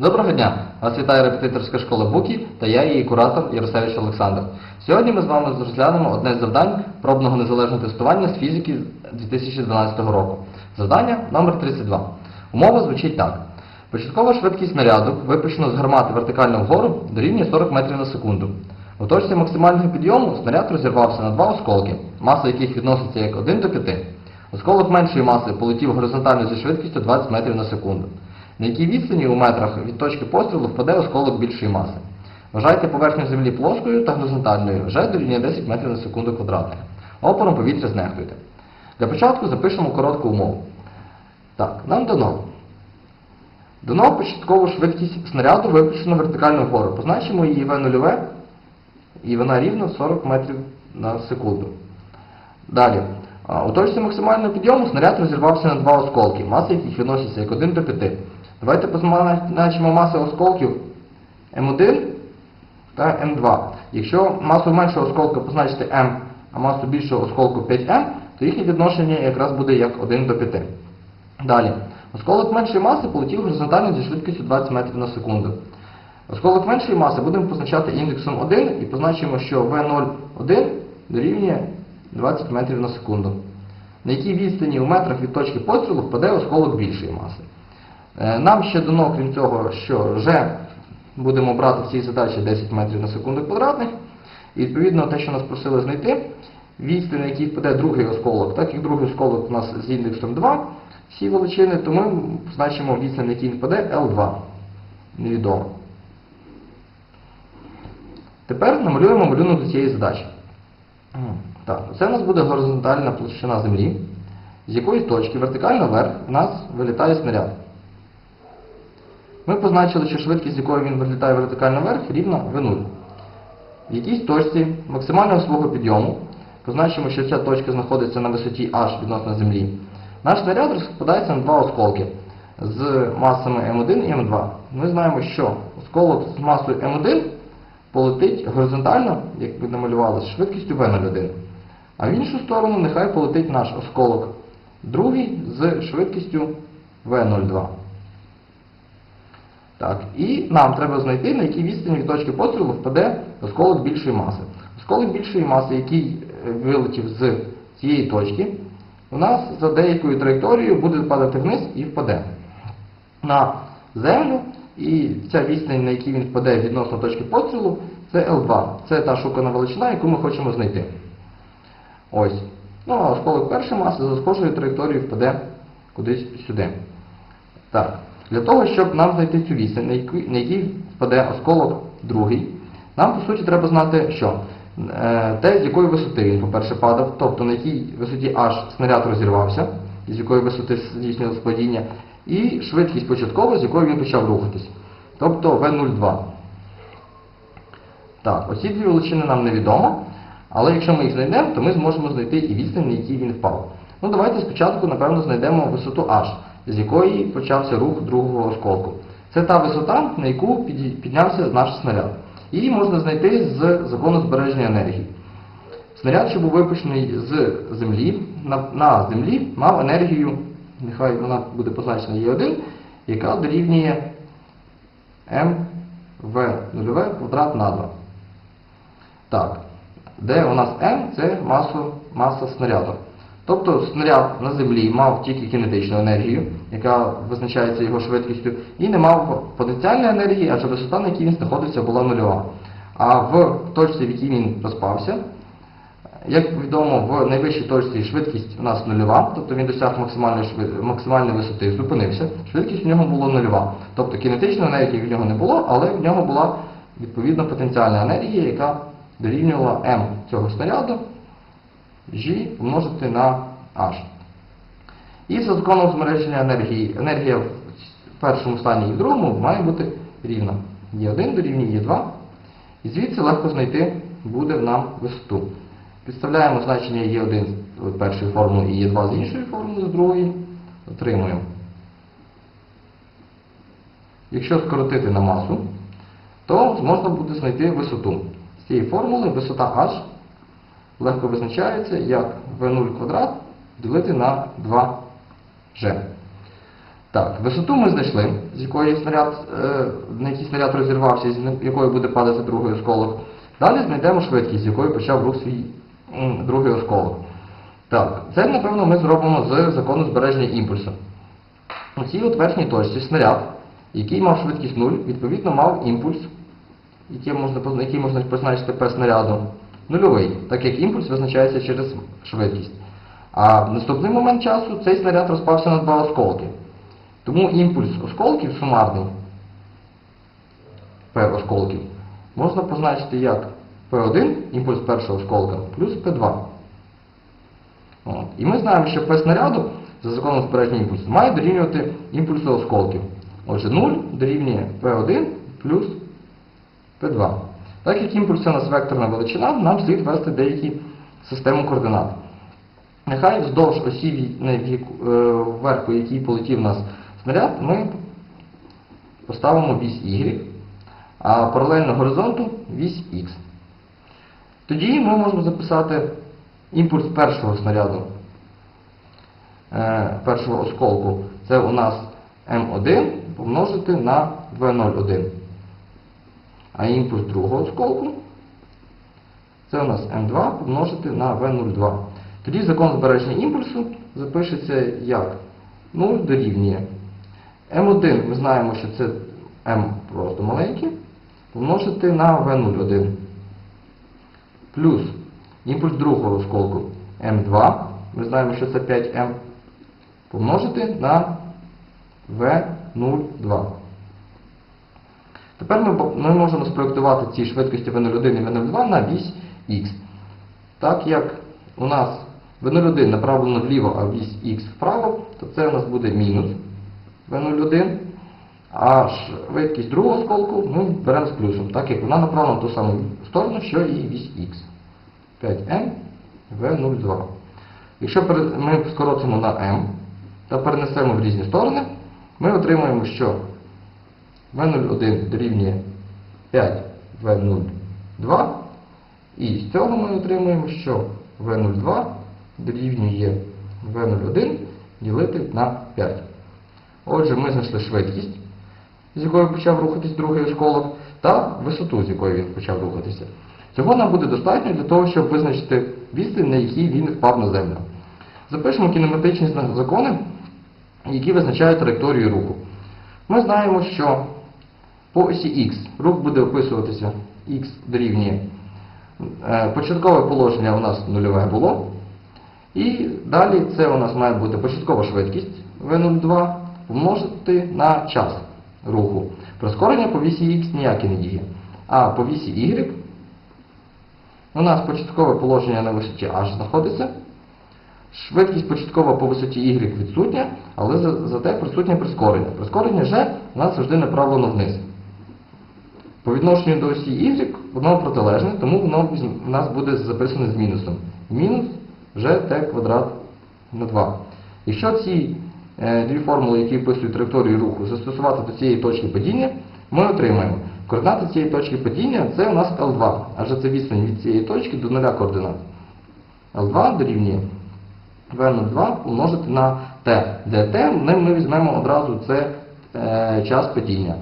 Доброго дня! Вас вітає репетиторська школа Букі та я її куратор Яросевич Олександр. Сьогодні ми з вами розглянемо одне з завдань пробного незалежного тестування з фізики 2012 року. Завдання номер 32. Умова звучить так. Початкова швидкість снаряду, випущеного з гармати вертикально вгору, дорівнює 40 метрів на секунду. У точці максимального підйому снаряд розірвався на два осколки, маса яких відноситься як 1 до 5. Осколок меншої маси полетів горизонтально зі швидкістю 20 метрів на секунду. На якій відстані у метрах від точки пострілу впаде осколок більшої маси. Вважайте поверхню землі плоскою та горизонтальною, вже дорівнює 10 метрів на секунду квадратних. Опором повітря знехтуйте. Для початку запишемо коротку умову. Так, нам дано. Дано початкову швидкість снаряду випущено вертикально вгору. Позначимо її В нульове, і вона рівно 40 метрів на секунду. Далі. У точці максимального підйому снаряд розірвався на два осколки, маса яких відноситься як 1 до 5. Давайте позначимо маси осколків М1 та М2. Якщо масу меншого осколка позначити М, а масу більшого осколку 5М, то їхнє відношення якраз буде як 1 до 5. Далі. Осколок меншої маси полетів горизонтально зі швидкістю 20 метрів на секунду. Осколок меншої маси будемо позначати індексом 1 і позначимо, що V01 дорівнює 20 метрів на секунду. На якій відстані у метрах від точки пострілу впаде осколок більшої маси. Е, Нам ще дано, крім цього, що вже будемо брати в цій задачі 10 метрів на секунду квадратних. І відповідно те, що нас просили знайти, відстань, на якій впаде другий осколок, так як другий осколок у нас з індексом 2, всі величини, то ми позначимо відстань, на якій впаде L2. Невідомо. Тепер намалюємо малюнок до цієї задачі. Так, це у нас буде горизонтальна площина землі, з якої точки вертикально вверх у нас вилітає снаряд. Ми позначили, що швидкість, з якою він вилітає вертикально вверх, рівна V0. В якійсь точці максимального свого підйому, позначимо, що ця точка знаходиться на висоті h відносно землі, наш снаряд розпадається на два осколки з масами М1 і М2. Ми знаємо, що осколок з масою М1 полетить горизонтально, як ви намалювали, з швидкістю V01. А в іншу сторону нехай полетить наш осколок другий з швидкістю V02. Так, і нам треба знайти, на якій відстані від точки пострілу впаде осколок більшої маси. Осколок більшої маси, який е, вилетів з цієї точки, у нас за деякою траєкторією буде падати вниз і впаде на землю. І ця відстань, на якій він впаде відносно точки пострілу, це L2. Це та шукана величина, яку ми хочемо знайти. Ось. Ну, а осколок першої маси за схожою траєкторією впаде кудись сюди. Так. Для того, щоб нам знайти цю відстань, на якій, впаде осколок другий, нам, по суті, треба знати, що е, те, з якої висоти він, по-перше, падав, тобто на якій висоті аж снаряд розірвався, з якої висоти здійснилось падіння, і швидкість початкова, з якою він почав рухатись. Тобто V02. Так, оці дві величини нам невідомо, але якщо ми їх знайдемо, то ми зможемо знайти і відстань, на якій він впав. Ну, давайте спочатку, напевно, знайдемо висоту H, з якої почався рух другого осколку. Це та висота, на яку піднявся наш снаряд. Її можна знайти з закону збереження енергії. Снаряд, що був випущений з землі, на, на землі мав енергію, нехай вона буде позначена Е1, яка дорівнює mv0 квадрат на 2. Так, де у нас m це масу, маса снаряду. Тобто снаряд на землі мав тільки кінетичну енергію, яка визначається його швидкістю, і не мав потенціальної енергії, адже висота, на якій він знаходився, була нульова. А в точці, в якій він розпався, як відомо, в найвищій точці швидкість у нас нульова, тобто він досяг максимальної, швид... максимальної висоти, зупинився, швидкість в нього була нульова. Тобто кінетичної енергії в нього не було, але в нього була відповідно потенціальна енергія, яка дорівнювала m цього снаряду G помножити на H. І за законом змереження енергії, енергія в першому стані і в другому має бути рівна. Е1 дорівнює Е2. І звідси легко знайти буде нам висоту. Підставляємо значення Е1 з першої формули і Е2 з іншої формули, з другої, отримуємо. Якщо скоротити на масу, то можна буде знайти висоту. З цієї формули висота H легко визначається як V0 квадрат ділити на 2G. Так, висоту ми знайшли, з якої снаряд, е, на який снаряд розірвався, з якої буде падати другий осколок. Далі знайдемо швидкість, з якої почав рух свій другий осколок. Так, це, напевно, ми зробимо з закону збереження імпульсу. У цій от верхній точці снаряд, який мав швидкість 0, відповідно мав імпульс, який можна, який можна позначити P снаряду, нульовий, так як імпульс визначається через швидкість. А в наступний момент часу цей снаряд розпався на два осколки. Тому імпульс осколків сумарний P осколків можна позначити як P1, імпульс першого осколка, плюс P2. От. І ми знаємо, що P снаряду за законом збереження імпульсу має дорівнювати імпульсу осколків. Отже, 0 дорівнює P1 плюс P2. Так як імпульс у нас векторна величина, нам слід ввести деякі систему координат. Нехай вздовж осі е, вверху, якій полетів у нас снаряд, ми поставимо вісь Y, а паралельно горизонту вісь X. Тоді ми можемо записати імпульс першого снаряду, е, першого осколку. Це у нас М1 помножити на В01. А імпульс другого осколку це у нас М2 помножити на В02. Тоді закон збереження імпульсу запишеться як 0 дорівнює. М1 ми знаємо, що це М просто маленький, помножити на В01. Плюс імпульс другого осколку М2, ми знаємо, що це 5М, помножити на В02. Тепер ми, ми можемо спроєктувати ці швидкості V01 і V02 на вісь Х. Так як у нас V01 направлено вліво, а вісь Х вправо, то це у нас буде мінус V01. А швидкість другого осколку ми беремо з плюсом, так як вона направлена в ту саму сторону, що і вісь Х. 5m V02. Якщо ми скоротимо на m та перенесемо в різні сторони, ми отримаємо, що V01 дорівнює 5V02. І з цього ми отримуємо, що V02 дорівнює V01 ділити на 5. Отже, ми знайшли швидкість, з якою почав рухатись другий осколок, та висоту, з якою він почав рухатися. Цього нам буде достатньо для того, щоб визначити відстань, на якій він впав на землю. Запишемо кінематичні закони, які визначають траєкторію руху. Ми знаємо, що по осі Х рух буде описуватися Х дорівнює. е, Початкове положення у нас нульове було. І далі це у нас має бути початкова швидкість V02 помножити на час руху. Прискорення по вісі Х ніяке не діє. А по вісі Y у нас початкове положення на висоті H знаходиться. Швидкість початкова по висоті Y відсутня, але зате присутнє прискорення. Прискорення G у нас завжди направлено вниз. По відношенню до осі Y воно протилежне, тому воно в нас буде записане з мінусом. Мінус gt квадрат на 2. Якщо ці е, дві формули, які описують траєкторію руху, застосувати до цієї точки падіння, ми отримаємо. Координати цієї точки падіння це у нас L2, адже це відстань від цієї точки до нуля координат. L2 дорівнює V02 помножити на T, де T ми візьмемо одразу це е, час падіння.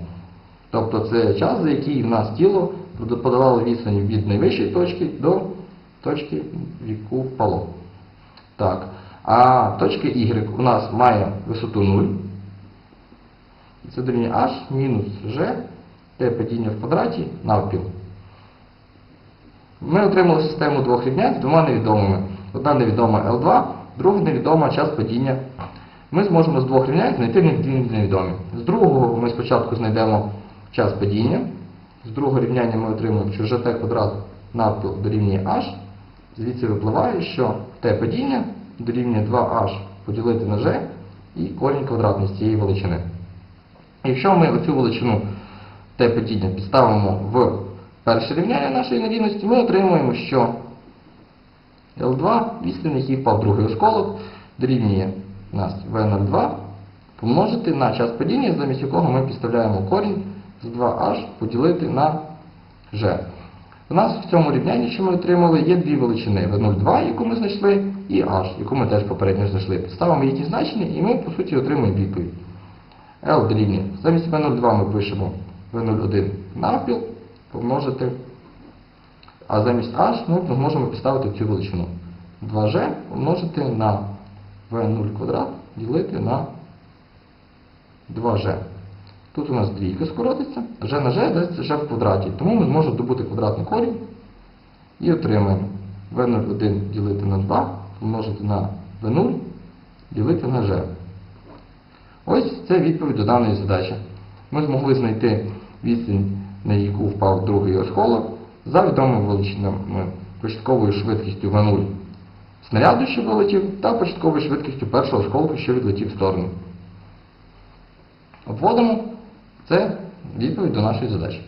Тобто це час, за який в нас тіло подавало відстань від найвищої точки до точки, в яку впало. Так. А точка Y у нас має висоту 0. І це дорівнює h мінус g, t падіння в квадраті навпіл. Ми отримали систему двох рівнянь з двома невідомими. Одна невідома L2, друга невідома час падіння. Ми зможемо з двох рівнянь знайти невідомі. З другого ми спочатку знайдемо час падіння. З другого рівняння ми отримуємо, що gt квадрат навпіл дорівнює h. Звідси випливає, що t падіння дорівнює 2h поділити на g і корінь квадратний з цієї величини. Якщо ми оцю величину t падіння підставимо в перше рівняння нашої нерівності, ми отримуємо, що L2, відстань, який впав другий осколок, дорівнює нас V02 помножити на час падіння, замість якого ми підставляємо корінь з 2h поділити на g. У нас в цьому рівнянні, що ми отримали, є дві величини V02, яку ми знайшли, і h, яку ми теж попередньо знайшли. Підставимо їхні значення, і ми, по суті, отримуємо відповідь. L дорівнює. Замість V02 ми пишемо V01 навпіл помножити. А замість H ми зможемо підставити цю величину. 2G помножити на V0 квадрат ділити на 2G. Тут у нас двійка скоротиться, G на G дасть G в квадраті. Тому ми зможемо добути квадратний корінь і отримаємо V01 ділити на 2 помножити на V0 ділити на G. Ось це відповідь до даної задачі. Ми змогли знайти відстань, на яку впав другий осколок, за відомими величинами початковою швидкістю V0 снаряду, що вилетів, та початковою швидкістю першого осколку, що відлетів в сторону. Обводимо це відповідь до нашої задачі.